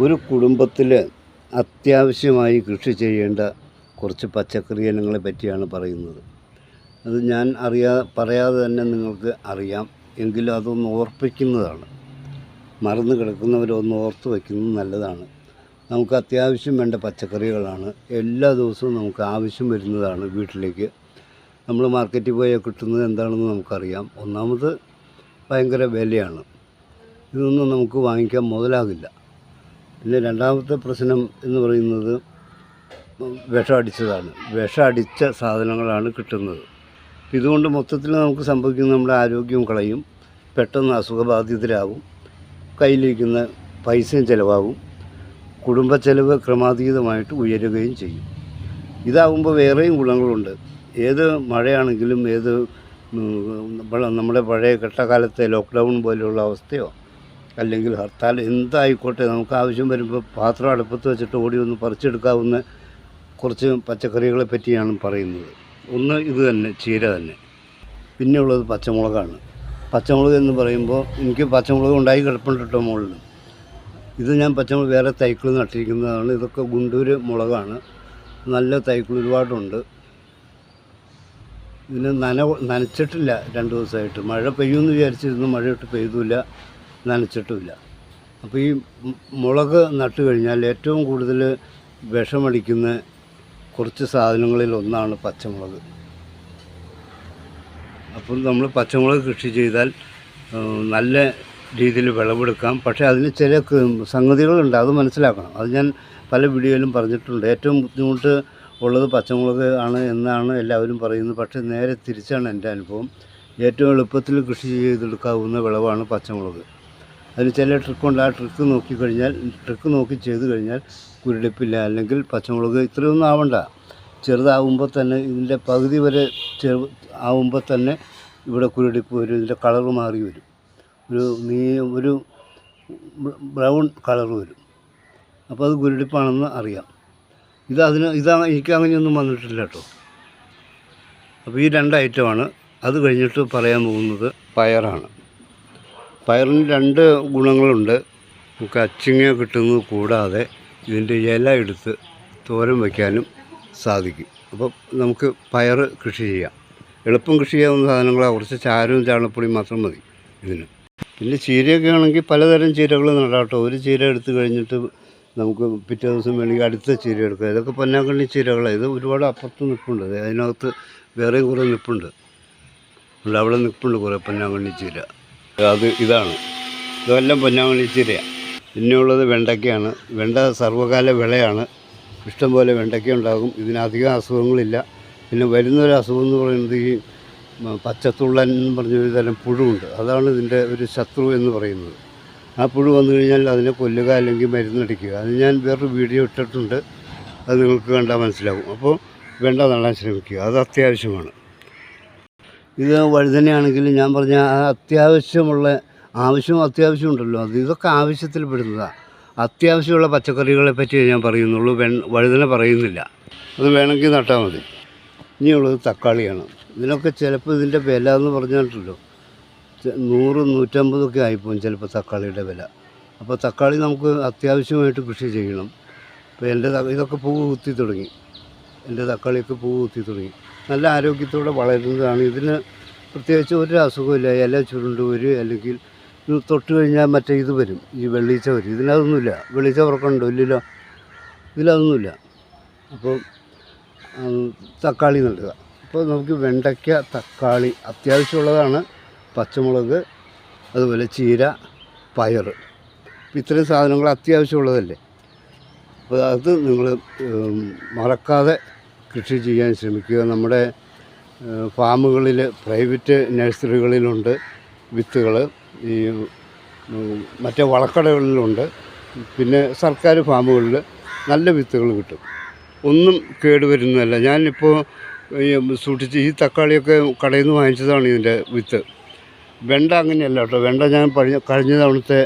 ഒരു കുടുംബത്തിൽ അത്യാവശ്യമായി കൃഷി ചെയ്യേണ്ട കുറച്ച് പച്ചക്കറി ഇനങ്ങളെ പറ്റിയാണ് പറയുന്നത്. അത് ഞാൻ അറിയാ പറയാതെ തന്നെ നിങ്ങൾക്ക് അറിയാം. എങ്കിലും അതൊന്ന് ഓർപ്പിക്കുന്നതാണ്. മറന്നു കിടക്കുന്നവരൊന്ന് ഓർത്ത് വയ്ക്കുന്നത് നല്ലതാണ്. നമുക്ക് അത്യാവശ്യം വേണ്ട പച്ചക്കറികളാണ്. എല്ലാ ദിവസവും നമുക്ക് ആവശ്യം വരുന്നതാണ് വീട്ടിലേക്ക്. നമ്മൾ മാർക്കറ്റിൽ പോയാൽ കിട്ടുന്നത് എന്താണെന്ന് നമുക്കറിയാം. ഒന്നാമത് ഭയങ്കര വിലയാണ്. ഇതൊന്നും നമുക്ക് വാങ്ങിക്കാൻ മുതലാകില്ല. പിന്നെ രണ്ടാമത്തെ പ്രശ്നം എന്ന് പറയുന്നത് വിഷം അടിച്ചതാണ് വിഷം അടിച്ച സാധനങ്ങളാണ് കിട്ടുന്നത്. ഇതുകൊണ്ട് മൊത്തത്തിൽ നമുക്ക് സംഭവിക്കുന്ന നമ്മുടെ ആരോഗ്യവും കളയും. പെട്ടെന്ന് അസുഖബാധിതരാകും കയ്യിലിരിക്കുന്ന പൈസയും ചിലവാകും. കുടുംബ ചെലവ് ക്രമാതീതമായിട്ട് ഉയരുകയും ചെയ്യും. ഇതാകുമ്പോൾ വേറെയും ഗുണങ്ങളുണ്ട്. ഏത് മഴയാണെങ്കിലും ഏത് നമ്മുടെ പഴയ ഘട്ടകാലത്തെ ലോക്ക്ഡൗൺ പോലെയുള്ള അവസ്ഥയോ അല്ലെങ്കിൽ ഹർത്താൽ എന്തായിക്കോട്ടെ നമുക്ക് ആവശ്യം വരുമ്പോൾ പാത്രം അടുപ്പത്ത് വെച്ചിട്ട് ഓടി ഒന്ന് പറിച്ചെടുക്കാവുന്ന കുറച്ച് പച്ചക്കറികളെ പറ്റിയാണ് പറയുന്നത്. ഒന്ന് ഇത് തന്നെ ചീര തന്നെ. പിന്നെ ഉള്ളത് പച്ചമുളകാണ്. പച്ചമുളക് എന്ന് പറയുമ്പോൾ എനിക്ക് പച്ചമുളക് ഉണ്ടായി കിടപ്പുണ്ട് മുകളിൽ. ഇത് ഞാൻ പച്ചമുളക് വേറെ തൈക്കൾ നട്ടിരിക്കുന്നതാണ്. ഇതൊക്കെ ഗുണ്ടൂർ മുളകാണ്. നല്ല തൈക്കൾ ഒരുപാടുണ്ട്. ഇതിന് നന നനച്ചിട്ടില്ല രണ്ട് ദിവസമായിട്ട്. മഴ പെയ്യുമെന്ന് വിചാരിച്ചിരുന്നു. മഴയിട്ട് പെയ്തുമില്ല നനച്ചിട്ടുമില്ല അപ്പോൾ ഈ മുളക് നട്ട് കഴിഞ്ഞാൽ ഏറ്റവും കൂടുതൽ വിഷമടിക്കുന്ന കുറച്ച് സാധനങ്ങളിൽ ഒന്നാണ് പച്ചമുളക്. അപ്പോൾ നമ്മൾ പച്ചമുളക് കൃഷി ചെയ്താൽ നല്ല രീതിയിൽ വിളവെടുക്കാം. പക്ഷേ അതിന് ചില സംഗതികളുണ്ട് അത് മനസ്സിലാക്കണം. അത് ഞാൻ പല വീഡിയോയിലും പറഞ്ഞിട്ടുണ്ട്. ഏറ്റവും ബുദ്ധിമുട്ട് ഉള്ളത് പച്ചമുളക് ആണ് എന്നാണ് എല്ലാവരും പറയുന്നത്. പക്ഷേ നേരെ തിരിച്ചാണ് എന്റെ അനുഭവം. ഏറ്റവും എളുപ്പത്തിൽ കൃഷി ചെയ്തെടുക്കാവുന്ന വിളവാണ് പച്ചമുളക്. അതിന് ചില ട്രിക്കുണ്ട് ആ ട്രിക്ക് നോക്കിക്കഴിഞ്ഞാൽ ട്രിക്ക് നോക്കി ചെയ്ത് കഴിഞ്ഞാൽ കുരുടിപ്പില്ല. അല്ലെങ്കിൽ പച്ചമുളക് ഇത്രയൊന്നും ആവണ്ട. ചെറുതാവുമ്പോൾ തന്നെ ഇതിന്റെ പകുതി വരെ ചെറു ആവുമ്പോൾ തന്നെ ഇവിടെ കുരുടിപ്പ് വരും. ഇതിന്റെ കളർ മാറി വരും. ഒരു നീ ഒരു ബ്രൗൺ കളർ വരും. അപ്പോൾ അത് കുരുടിപ്പാണെന്ന് അറിയാം. ഇത് അതിന് ഇതാ എനിക്ക് അങ്ങനെയൊന്നും വന്നിട്ടില്ല കേട്ടോ. അപ്പോൾ ഈ രണ്ട് ഐറ്റമാണ് അത് കഴിഞ്ഞിട്ട് പറയാൻ പോകുന്നത് പയറാണ്. പയറിന് രണ്ട് ഗുണങ്ങളുണ്ട്. നമുക്ക് അച്ചിങ്ങ കിട്ടുന്നത് കൂടാതെ ഇതിന്റെ ഇല എടുത്ത് തോരൻ വയ്ക്കാനും സാധിക്കും. അപ്പോൾ നമുക്ക് പയർ കൃഷി ചെയ്യാം. എളുപ്പം കൃഷി ചെയ്യാവുന്ന സാധനങ്ങളാണ് കുറച്ച് ചാരവും ചാണപ്പൊടിയും മാത്രം മതി ഇതിന്. പിന്നെ ചീരയൊക്കെ ആണെങ്കിൽ പലതരം ചീരകൾ നടാട്ടോ ഒരു ചീര എടുത്തു കഴിഞ്ഞിട്ട് നമുക്ക് പിറ്റേ ദിവസം വേണമെങ്കിൽ അടുത്ത ചീര എടുക്കുക ഇതൊക്കെ പൊന്നാങ്കണ്ണി ചീരകളാണ് ഇത് ഒരുപാട് അപ്പുറത്ത് നിൽപ്പുണ്ട് അതിനകത്ത് വേറെയും കുറേ നിൽപ്പുണ്ട് അവിടെ നിൽപ്പുണ്ട് കുറേ പൊന്നാങ്കണ്ണി ചീര. അത് ഇതാണ്. ഇതെല്ലാം പൊന്നാമണി ചീരയാണ് പിന്നെയുള്ളത് വെണ്ടയ്ക്കയാണ് വെണ്ട സർവകാല വിളയാണ്. ഇഷ്ടംപോലെ വെണ്ടയ്ക്ക ഉണ്ടാകും. ഇതിനധികം അസുഖങ്ങളില്ല. പിന്നെ വരുന്നൊരു അസുഖം എന്ന് പറയുന്നത് ഈ പച്ചത്തുള്ളൻ എന്ന് പറഞ്ഞൊരു തരം പുഴുവുണ്ട്. അതാണ് ഇതിന്റെ ഒരു ശത്രു എന്ന് പറയുന്നത്. ആ പുഴു വന്നു കഴിഞ്ഞാൽ അതിനെ കൊല്ലുക അല്ലെങ്കിൽ മരുന്നടിക്കുക അത് ഞാൻ വേറൊരു വീഡിയോ ഇട്ടിട്ടുണ്ട്. അത് നിങ്ങൾക്ക് കണ്ടാൽ മനസ്സിലാകും അപ്പോൾ വെണ്ട നടാൻ ശ്രമിക്കുക. അത് അത്യാവശ്യമാണ്. ഇത് വഴുതനയാണെങ്കിൽ ഞാൻ പറഞ്ഞ അത്യാവശ്യമുള്ള ആവശ്യം അത്യാവശ്യം ഉണ്ടല്ലോ അത് ഇതൊക്കെ ആവശ്യത്തിൽ പെടുന്നതാണ് അത്യാവശ്യമുള്ള പച്ചക്കറികളെ പറ്റി ഞാൻ പറയുന്നുള്ളൂ. വെ വഴുതന പറയുന്നില്ല. അത് വേണമെങ്കിൽ നട്ടാൽ മതി. ഇനിയുള്ളത് തക്കാളിയാണ്. ഇതിനൊക്കെ ചിലപ്പോൾ ഇതിന്റെ വില എന്ന് പറഞ്ഞിട്ടുണ്ടല്ലോ. നൂറ് നൂറ്റമ്പതൊക്കെ ആയിപ്പോവും ചിലപ്പോൾ തക്കാളിയുടെ വില. അപ്പോൾ തക്കാളി നമുക്ക് അത്യാവശ്യമായിട്ട് കൃഷി ചെയ്യണം. അപ്പോൾ എന്റെ ഇതൊക്കെ പൂ കുത്തി തുടങ്ങി. എന്റെ തക്കാളിയൊക്കെ പൂ കുത്തി തുടങ്ങി. നല്ല ആരോഗ്യത്തോടെ വളരുന്നതാണ്. ഇതിന് പ്രത്യേകിച്ച് ഒരു അസുഖമില്ല ഇല ചുരുണ്ട് വരും അല്ലെങ്കിൽ തൊട്ട് കഴിഞ്ഞാൽ മറ്റേ ഇത് വരും. ഈ വെള്ളീച്ച വരും. ഇതിനതൊന്നുമില്ല. വെള്ളീച്ച ഉറക്കമുണ്ടോ? ഇല്ലല്ലോ. ഇതിലതൊന്നുമില്ല അപ്പോൾ തക്കാളി നടുക അപ്പോൾ നമുക്ക് വെണ്ടയ്ക്ക തക്കാളി അത്യാവശ്യമുള്ളതാണ്. പച്ചമുളക് അതുപോലെ ചീര പയർ ഇത്രയും സാധനങ്ങൾ അത്യാവശ്യമുള്ളതല്ലേ? അപ്പോൾ അത് നിങ്ങൾ മറക്കാതെ കൃഷി ചെയ്യാൻ ശ്രമിക്കുക. നമ്മുടെ ഫാമുകളിൽ പ്രൈവറ്റ് നഴ്സറികളിലുണ്ട് വിത്തുകൾ ഈ മറ്റേ വളക്കടകളിലുണ്ട്. പിന്നെ സർക്കാർ ഫാമുകളിൽ നല്ല വിത്തുകൾ കിട്ടും. ഒന്നും കേടുവരുന്നതല്ല. ഞാനിപ്പോൾ സൂക്ഷിച്ച് ഈ തക്കാളിയൊക്കെ കടയിൽ നിന്ന് വാങ്ങിച്ചതാണ് ഇതിന്റെ വിത്ത്. വെണ്ട അങ്ങനെയല്ല കേട്ടോ. വെണ്ട ഞാൻ കഴിഞ്ഞ കഴിഞ്ഞ തവണത്തെ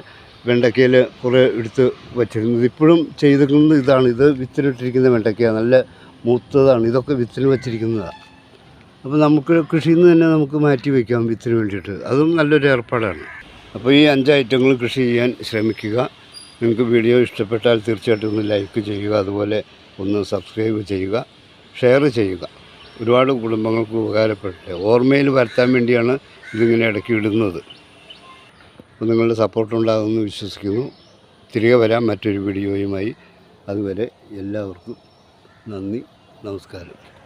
വെണ്ടയ്ക്കയിൽ കുറേ എടുത്ത് വച്ചിരുന്നത്. ഇപ്പോഴും ചെയ്തിരിക്കുന്നത് ഇതാണ്. ഇത് വിത്തിലിട്ടിരിക്കുന്ന വെണ്ടയ്ക്ക നല്ല മൂത്തതാണ്. ഇതൊക്കെ വിത്തിന് വച്ചിരിക്കുന്നതാണ് അപ്പോൾ നമുക്ക് കൃഷിയിൽ നിന്ന് തന്നെ നമുക്ക് മാറ്റി വയ്ക്കാം വിത്തിന് വേണ്ടിയിട്ട്. അതും നല്ലൊരു ഏർപ്പാടാണ്. അപ്പോൾ ഈ അഞ്ച് ഐറ്റങ്ങൾ കൃഷി ചെയ്യാൻ ശ്രമിക്കുക. നിങ്ങൾക്ക് വീഡിയോ ഇഷ്ടപ്പെട്ടാൽ തീർച്ചയായിട്ടും ഒന്ന് ലൈക്ക് ചെയ്യുക. അതുപോലെ ഒന്ന് സബ്സ്ക്രൈബ് ചെയ്യുക. ഷെയർ ചെയ്യുക. ഒരുപാട് കുടുംബങ്ങൾക്ക് ഉപകാരപ്പെടട്ടെ. ഓർമ്മയിൽ വരുത്താൻ വേണ്ടിയാണ് ഇതിങ്ങനെ ഇടയ്ക്ക് ഇടുന്നത്. അപ്പോൾ നിങ്ങളുടെ സപ്പോർട്ട് ഉണ്ടാകുമെന്ന് വിശ്വസിക്കുന്നു. തിരികെ വരാം മറ്റൊരു വീഡിയോയുമായി. അതുവരെ എല്ലാവർക്കും നന്ദി നമസ്കാരം.